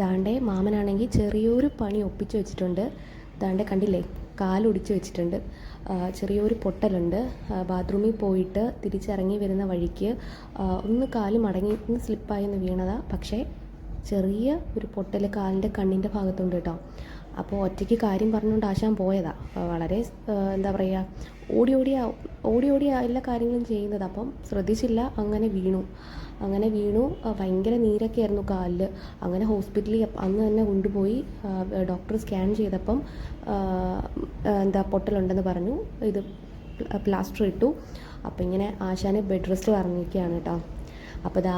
ദാണ്ടെ മാമനാണെങ്കിൽ ചെറിയൊരു പണി ഒപ്പിച്ച് വെച്ചിട്ടുണ്ട്. ദാണ്ടെ കണ്ടില്ലേ? കാലൊടിച്ച് വെച്ചിട്ടുണ്ട്. ചെറിയൊരു പൊട്ടലുണ്ട്. ബാത്റൂമിൽ പോയിട്ട് തിരിച്ചിറങ്ങി വരുന്ന വഴിക്ക് ഒന്ന് കാൽ മടങ്ങി ഒന്ന് സ്ലിപ്പായി ഒന്ന് വീണതാണ് പക്ഷേ ചെറിയ ഒരു പൊട്ടൽ കാലിന്റെ കണ്ണിന്റെ ഭാഗത്തുണ്ട് കേട്ടോ. അപ്പോൾ ഒറ്റയ്ക്ക് കാര്യം പറഞ്ഞുകൊണ്ട് ആശാൻ പോയതാ. വളരെ എന്താ പറയുക ഓടി ഓടിയാ ഓടി ഓടിയാ എല്ലാ കാര്യങ്ങളും ചെയ്യുന്നത്. അപ്പം ശ്രദ്ധിച്ചില്ല അങ്ങനെ വീണു. അങ്ങനെ വീണു. ഭയങ്കര നീരൊക്കെ ആയിരുന്നു കാലിൽ അങ്ങനെ ഹോസ്പിറ്റലിൽ അന്ന് തന്നെ കൊണ്ടുപോയി ഡോക്ടർ സ്കാൻ ചെയ്തപ്പം എന്താ പൊട്ടലുണ്ടെന്ന് പറഞ്ഞു. ഇത് പ്ലാസ്റ്റർ ഇട്ടു. അപ്പോൾ ഇങ്ങനെ ആശാനെ ബെഡ് റെസ്റ്റ് പറഞ്ഞിരിക്കുകയാണ് കേട്ടോ. അപ്പോൾ ദാ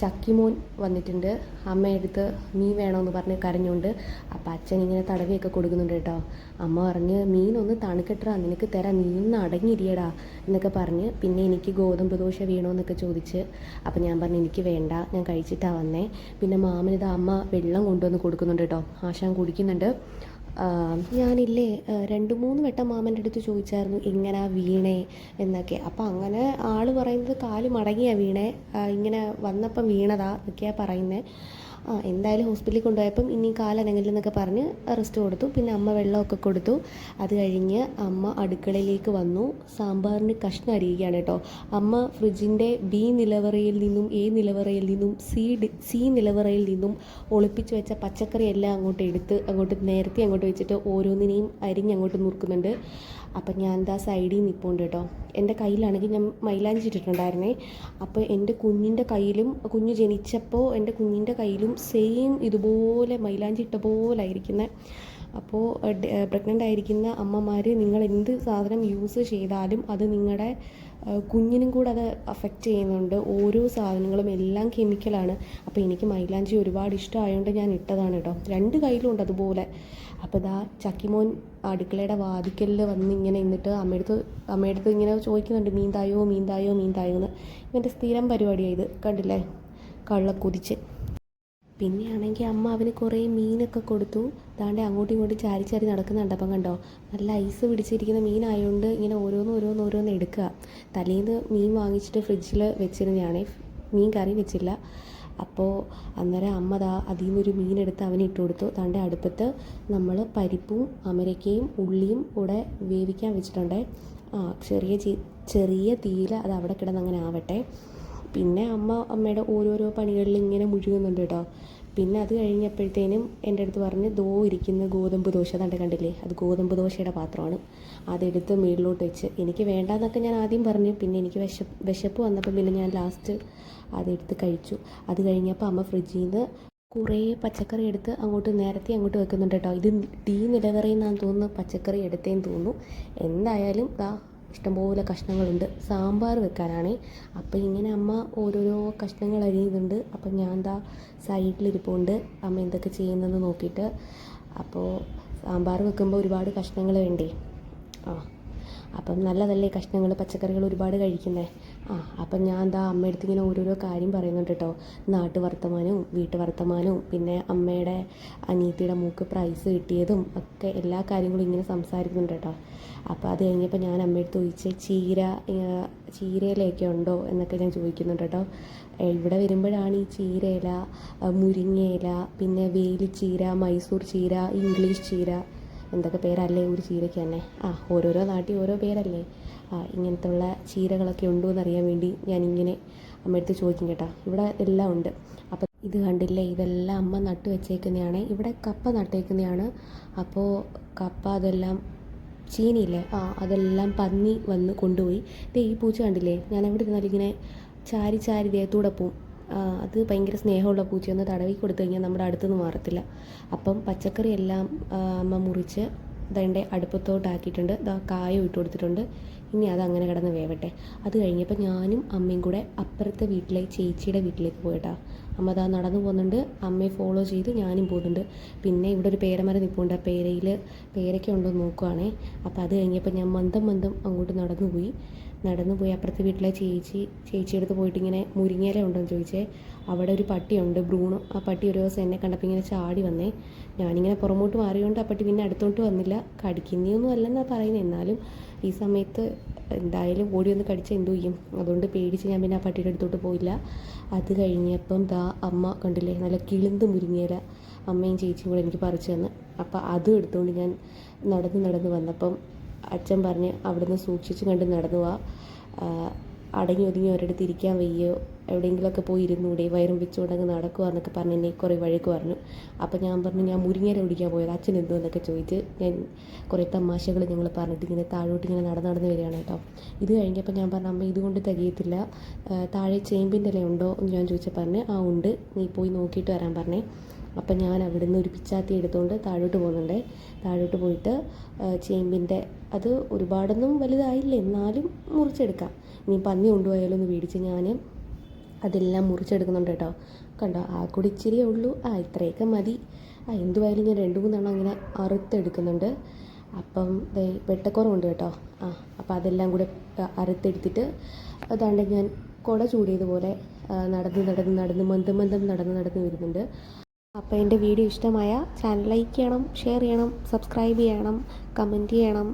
ചക്കിമോൻ വന്നിട്ടുണ്ട്. അമ്മയെടുത്ത് മീൻ വേണമെന്ന് പറഞ്ഞ് കരഞ്ഞുകൊണ്ട് അപ്പം അച്ഛൻ ഇങ്ങനെ തടവിയൊക്കെ കൊടുക്കുന്നുണ്ട് കേട്ടോ. അമ്മ പറഞ്ഞ് മീനൊന്ന് തണുക്കട്ടാ നിനക്ക് തരാം. ഒന്ന് അടങ്ങിയിരിയടാ എന്നൊക്കെ പറഞ്ഞ് പിന്നെ എനിക്ക് ഗോതമ്പ് ദോശ വേണമെന്നൊക്കെ ചോദിച്ച് അപ്പം ഞാൻ പറഞ്ഞു എനിക്ക് വേണ്ട. ഞാൻ കഴിച്ചിട്ടാണ് വന്നേ. പിന്നെ മാമനിത് അമ്മ വെള്ളം കൊണ്ടുവന്ന് കൊടുക്കുന്നുണ്ട് കേട്ടോ. ആശാൻ കുടിക്കുന്നുണ്ട്. ഞാനില്ലേ രണ്ട് മൂന്ന് വട്ടം മാമന്റെ അടുത്ത് ചോദിച്ചായിരുന്നു എങ്ങനാ വീണേ? എന്നൊക്കെ. അപ്പം അങ്ങനെ ആൾ പറയുന്നത് കാൽ മടങ്ങിയാണ് വീണേ. ഇങ്ങനെ വന്നപ്പം വീണതാ എന്നൊക്കെയാണ് പറയുന്നത് ആ എന്തായാലും ഹോസ്പിറ്റലിൽ കൊണ്ടുപോയപ്പം ഇനി കാലനങ്ങില്ലെന്നൊക്കെ പറഞ്ഞ് റെസ്റ്റ് കൊടുത്തു. പിന്നെ അമ്മ വെള്ളമൊക്കെ കൊടുത്തു. അത് കഴിഞ്ഞ് അമ്മ അടുക്കളയിലേക്ക് വന്നു. സാമ്പാറിന് കഷ്ണം അരിയുകയാണ് കേട്ടോ. അമ്മ ഫ്രിഡ്ജിന്റെ ബി നിലവറയിൽ നിന്നും എ നിലവറയിൽ നിന്നും സി സി നിലവറയിൽ നിന്നും ഒളിപ്പിച്ച് വെച്ച പച്ചക്കറി എല്ലാം അങ്ങോട്ട് എടുത്ത് അങ്ങോട്ട് നേരത്തെ അങ്ങോട്ട് വെച്ചിട്ട് ഓരോന്നിനെയും അരിഞ്ഞ് അങ്ങോട്ട് നുറുക്കുന്നുണ്ട്. അപ്പം ഞാൻ എന്താ സൈഡിൽ നിൽപ്പുണ്ട് കേട്ടോ. എന്റെ കയ്യിലാണെങ്കിൽ ഞാൻ മൈലാഞ്ചി ഇട്ടിട്ടുണ്ടായിരുന്നേ. അപ്പോൾ എന്റെ കുഞ്ഞിന്റെ കയ്യിലും കുഞ്ഞ് ജനിച്ചപ്പോൾ എന്റെ കുഞ്ഞിന്റെ കയ്യിലും സെയിം ഇതുപോലെ മൈലാഞ്ചി ഇട്ട പോലെ ആയിരിക്കുന്നത് അപ്പോൾ പ്രഗ്നന്റ് ആയിരിക്കുന്ന അമ്മമാർ നിങ്ങൾ എന്ത് സാധനം യൂസ് ചെയ്താലും അത് നിങ്ങളുടെ കുഞ്ഞിനും കൂടെ അത് അഫക്റ്റ് ചെയ്യുന്നുണ്ട്. ഓരോ സാധനങ്ങളും എല്ലാം കെമിക്കലാണ് അപ്പോൾ എനിക്ക് മൈലാഞ്ചി ഒരുപാട് ഇഷ്ടമായതുകൊണ്ട് ഞാൻ ഇട്ടതാണ് കേട്ടോ രണ്ട് കയ്യിലും ഉണ്ട് അതുപോലെ. അപ്പോൾ ഇതാ ചക്കിമോൻ അടുക്കളയുടെ വാതിക്കലിൽ വന്ന് ഇങ്ങനെ നിന്നിട്ട് അമ്മയടുത്ത് അമ്മയടുത്ത് ഇങ്ങനെ ചോദിക്കുന്നുണ്ട് മീൻ തായോ മീൻ തായോ മീൻ തായോ എന്ന് ഇവന്റെ സ്ഥിരം പരിപാടിയാണ് ഇത്. കണ്ടില്ലേ? കള്ളക്കുതിച്ച്. പിന്നെയാണെങ്കിൽ അമ്മ അവന് കുറേ മീനൊക്കെ കൊടുത്തു. ദാണ്ടെ അങ്ങോട്ടും ഇങ്ങോട്ടും ചാരി ചാരി നടക്കുന്നുണ്ട്. അപ്പം കണ്ടോ? നല്ല ഐസ് പിടിച്ചിരിക്കുന്ന മീനായതുകൊണ്ട് ഇങ്ങനെ ഓരോന്ന് ഓരോന്ന് ഓരോന്ന് എടുക്കുക. തലേന്ന് മീൻ വാങ്ങിച്ചിട്ട് ഫ്രിഡ്ജിൽ വെച്ചിരുന്നതാണേ. മീൻ കറി വെച്ചില്ല. അപ്പോൾ അന്നേരം അമ്മ ദാ അതിൽ നിന്നൊരു മീനെടുത്ത് അവന് ഇട്ട് കൊടുത്തു. താണ്ടെ അടുപ്പത്ത് നമ്മൾ പരിപ്പും അമരക്കയും ഉള്ളിയും കൂടെ വേവിക്കാൻ വെച്ചിട്ടുണ്ട്. ആ ചെറിയ ചെറിയ തീയിൽ അത് അവിടെ കിടന്ന് അങ്ങനെ ആവട്ടെ. പിന്നെ അമ്മ അമ്മയുടെ ഓരോരോ പണികളിൽ ഇങ്ങനെ മുഴുകുന്നുണ്ട് കേട്ടോ. പിന്നെ അത് കഴിഞ്ഞപ്പോഴത്തേനും എന്റെ അടുത്ത് പറഞ്ഞ് ദോ ഇരിക്കുന്ന ഗോതമ്പ് ദോശ തണ്ട് കണ്ടില്ലേ? അത് ഗോതമ്പ് ദോശയുടെ പാത്രമാണ്. അതെടുത്ത് മേളിലോട്ട് വെച്ച് എനിക്ക് വേണ്ടാന്നൊക്കെ ഞാൻ ആദ്യം പറഞ്ഞു. പിന്നെ എനിക്ക് വിശപ്പ് വിശപ്പ് വന്നപ്പോൾ പിന്നെ ഞാൻ ലാസ്റ്റ് അതെടുത്ത് കഴിച്ചു. അത് കഴിഞ്ഞപ്പോൾ അമ്മ ഫ്രിഡ്ജിൽ നിന്ന് കുറേ പച്ചക്കറി എടുത്ത് അങ്ങോട്ട് നേരത്തെ അങ്ങോട്ട് വെക്കുന്നുണ്ട് കേട്ടോ. ഇത് ഡീ നിലവറയിൽ തോന്നുന്നു പച്ചക്കറി എടുത്തേന്ന് തോന്നുന്നു. എന്തായാലും ദാ ഇഷ്ടംപോലെ കഷ്ണങ്ങളുണ്ട്. സാമ്പാർ വെക്കാനാണ്. അപ്പോൾ ഇങ്ങനെ അമ്മ ഓരോരോ കഷ്ണങ്ങൾ അരിയുന്നുണ്ട്. അപ്പം ഞാൻ എന്താ സൈഡിലിരിപ്പുണ്ട്. അമ്മ എന്തൊക്കെ ചെയ്യുന്നതെന്ന് നോക്കിയിട്ട്. അപ്പോൾ സാമ്പാർ വെക്കുമ്പോൾ ഒരുപാട് കഷ്ണങ്ങൾ വേണ്ടേ? ആ. അപ്പം നല്ലതല്ലേ കഷ്ണങ്ങൾ പച്ചക്കറികൾ ഒരുപാട് കഴിക്കുന്നത് ആ അപ്പം ഞാൻ എന്താ അമ്മയടുത്ത് ഇങ്ങനെ ഓരോരോ കാര്യം പറയുന്നുണ്ട് കേട്ടോ. നാട്ടു വർത്തമാനവും വീട്ടു വർത്തമാനവും പിന്നെ അമ്മയുടെ അനിയത്തിയുടെ മൂക്ക് പ്രൈസ് കിട്ടിയതും ഒക്കെ എല്ലാ കാര്യങ്ങളും ഇങ്ങനെ സംസാരിക്കുന്നുണ്ട് കേട്ടോ. അപ്പോൾ അത് കഴിഞ്ഞപ്പോൾ ഞാൻ അമ്മയടുത്ത് ചോദിച്ച് ചീര ചീരയിലൊക്കെ ഉണ്ടോ? എന്നൊക്കെ ഞാൻ ചോദിക്കുന്നുണ്ട് കേട്ടോ. ഇവിടെ വരുമ്പോഴാണ് ഈ ചീരയില മുരിങ്ങയില പിന്നെ വേലിച്ചീര മൈസൂർ ചീര ഇംഗ്ലീഷ് ചീര എന്തൊക്കെ പേരല്ലേ ഒരു ചീരയ്ക്ക് തന്നെ? ആ ഓരോരോ നാട്ടിൽ ഓരോ പേരല്ലേ? ആ ഇങ്ങനത്തെ ഉള്ള ചീരകളൊക്കെ ഉണ്ടോ എന്നറിയാൻ വേണ്ടി ഞാൻ ഇങ്ങനെ അമ്മയടുത്ത് ചോദിക്കും കേട്ടോ. ഇവിടെ എല്ലാം ഉണ്ട്. അപ്പം ഇത് കണ്ടില്ലേ? ഇതെല്ലാം അമ്മ നട്ട് വെച്ചേക്കുന്നതാണ്. ഇവിടെ കപ്പ നട്ടേക്കുന്നതാണ്. അപ്പോൾ കപ്പ അതെല്ലാം ചീനിയില്ലേ? ആ അതെല്ലാം പന്നി വന്ന് കൊണ്ടുപോയി. ദേ ഈ പൂച്ച കണ്ടില്ലേ? ഞാൻ എവിടെ ഇരുന്നാലും ഇങ്ങനെ ചാരി ചാരി ദേഹത്തൂടെ പോവും. അത് ഭയങ്കര സ്നേഹമുള്ള പൂച്ചയൊന്ന് തടവി കൊടുത്തു കഴിഞ്ഞാൽ നമ്മുടെ അടുത്തുനിന്ന് മാറത്തില്ല. അപ്പം പച്ചക്കറി എല്ലാം അമ്മ മുറിച്ച് ദണ്ടെ അടുപ്പത്തോട്ടാക്കിയിട്ടുണ്ട്. ഇതാ കായം ഇട്ട് കൊടുത്തിട്ടുണ്ട്. ഇനി അത് അങ്ങനെ കിടന്ന് വേവട്ടെ. അത് കഴിഞ്ഞപ്പോൾ ഞാനും അമ്മയും കൂടെ അപ്പുറത്തെ വീട്ടിലെ ചേച്ചിയുടെ വീട്ടിലേക്ക് പോയിട്ടാ. അമ്മ അതാ നടന്നു പോകുന്നുണ്ട്. അമ്മയെ ഫോളോ ചെയ്ത് ഞാനും പോകുന്നുണ്ട്. പിന്നെ ഇവിടെ ഒരു പേരമരം നിൽപ്പുണ്ട് ആ പേരയിൽ പേരയ്ക്ക ഉണ്ടോ എന്ന് നോക്കുവാണേ. അപ്പോൾ അത് കഴിഞ്ഞപ്പോൾ ഞാൻ മന്ദം മന്ദം അങ്ങോട്ട് നടന്നു പോയി നടന്നു പോയി അപ്പുറത്തെ വീട്ടിലെ ചേച്ചി ചേച്ചിയുടെ അടുത്ത് പോയിട്ട് ഇങ്ങനെ മുരിങ്ങയില ഉണ്ടോയെന്ന് ചോദിച്ചേ. അവിടെ ഒരു പട്ടിയുണ്ട് ബ്രൂണോ. ആ പട്ടി ഒരു ദിവസം എന്നെ കണ്ടപ്പോൾ ഇങ്ങനെ ചാടി വന്നേ. ഞാനിങ്ങനെ പുറമോട്ട് മാറിയോണ്ട് ആ പട്ടി പിന്നെ അടുത്തോട്ട് വന്നില്ല. കടിക്കുന്നൊന്നും അല്ലെന്നാണ് പറയുന്നത് എന്നാലും ഈ സമയത്ത് എന്തായാലും ഓടി വന്ന് കടിച്ച എന്തു ചെയ്യും. അതുകൊണ്ട് പേടിച്ച് ഞാൻ പിന്നെ ആ പട്ടിയുടെ അടുത്തോട്ട് പോയില്ല. അത് കഴിഞ്ഞപ്പം ദാ അമ്മ കണ്ടില്ലേ നല്ല കിളിന്ത് മുരിങ്ങയില അമ്മയും ചേച്ചിയും കൂടെ എനിക്ക് പറിച്ചു തന്ന്. അപ്പോൾ അതും എടുത്തുകൊണ്ട് ഞാൻ നടന്ന് നടന്ന് വന്നപ്പം അച്ഛൻ പറഞ്ഞ് അവിടുന്ന് സൂക്ഷിച്ചു കണ്ട് നടന്നു പോവാ അടങ്ങി ഒതുങ്ങി ഒരിടത്ത് ഇരിക്കാൻ വയ്യോ? എവിടെയെങ്കിലുമൊക്കെ പോയി ഇരുന്നൂടെ വയറും വെച്ചുകൊണ്ടങ്ങ് നടക്കുക എന്നൊക്കെ പറഞ്ഞ് എന്നെ കുറേ വഴക്ക് പറഞ്ഞു. അപ്പോൾ ഞാൻ പറഞ്ഞു ഞാൻ മുരിങ്ങര ഓടിക്കാൻ പോയത് അച്ഛൻ എന്തോ? എന്നൊക്കെ ചോദിച്ച് ഞാൻ കുറേ തമാശകൾ ഞങ്ങൾ പറഞ്ഞിട്ട് ഇങ്ങനെ താഴോട്ട് ഇങ്ങനെ നടന്ന് നടന്ന് വരികയാണ് കേട്ടോ. ഇത് കഴിഞ്ഞപ്പോൾ ഞാൻ പറഞ്ഞു അമ്മ ഇതുകൊണ്ട് തികയത്തില്ല. താഴെ ചേമ്പിന്റെ ഇല ഉണ്ടോ? എന്ന് ഞാൻ ചോദിച്ചാൽ പറഞ്ഞ് ആ ഉണ്ട്. നീ പോയി നോക്കിയിട്ട് വരാൻ പറഞ്ഞേ. അപ്പം ഞാൻ അവിടെ നിന്ന് ഒരു പിച്ചാത്തി എടുത്തുകൊണ്ട് താഴോട്ട് പോകുന്നുണ്ട്. താഴോട്ട് പോയിട്ട് ചേമ്പിന്റെ അത് ഒരുപാടൊന്നും വലുതായില്ല? എന്നാലും മുറിച്ചെടുക്കാം. ഇനി പന്നി കൊണ്ടുപോയാലൊന്ന് മേടിച്ച് ഞാൻ അതെല്ലാം മുറിച്ചെടുക്കുന്നുണ്ട് കേട്ടോ. കണ്ടോ? ആ കൂടി ഇച്ചിരിയേ ഉള്ളൂ. ആ ഇത്രയൊക്കെ മതി. ആ എന്തുവായാലും ഞാൻ രണ്ട് മൂന്നെണ്ണം അങ്ങനെ അറുത്തെടുക്കുന്നുണ്ട്. അപ്പം വെട്ടക്കുറവുണ്ട് കേട്ടോ. ആ അപ്പം അതെല്ലാം കൂടെ അറുത്തെടുത്തിട്ട് അതാണ്ട് ഞാൻ കുട ചൂടിയതുപോലെ നടന്ന് നടന്ന് നടന്ന് മന്ദം മന്ദം നടന്ന് നടന്ന് വരുന്നുണ്ട്. അപ്പോൾ എന്റെ വീഡിയോ ഇഷ്ടമായ ചാനൽ ലൈക്ക് ചെയ്യണം ഷെയർ ചെയ്യണം സബ്സ്ക്രൈബ് ചെയ്യണം കമന്റ് ചെയ്യണം.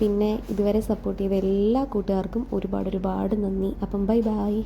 പിന്നെ ഇതുവരെ സപ്പോർട്ട് ചെയ്ത എല്ലാ കൂട്ടുകാർക്കും ഒരുപാട് ഒരുപാട് നന്ദി. അപ്പം ബൈ ബൈ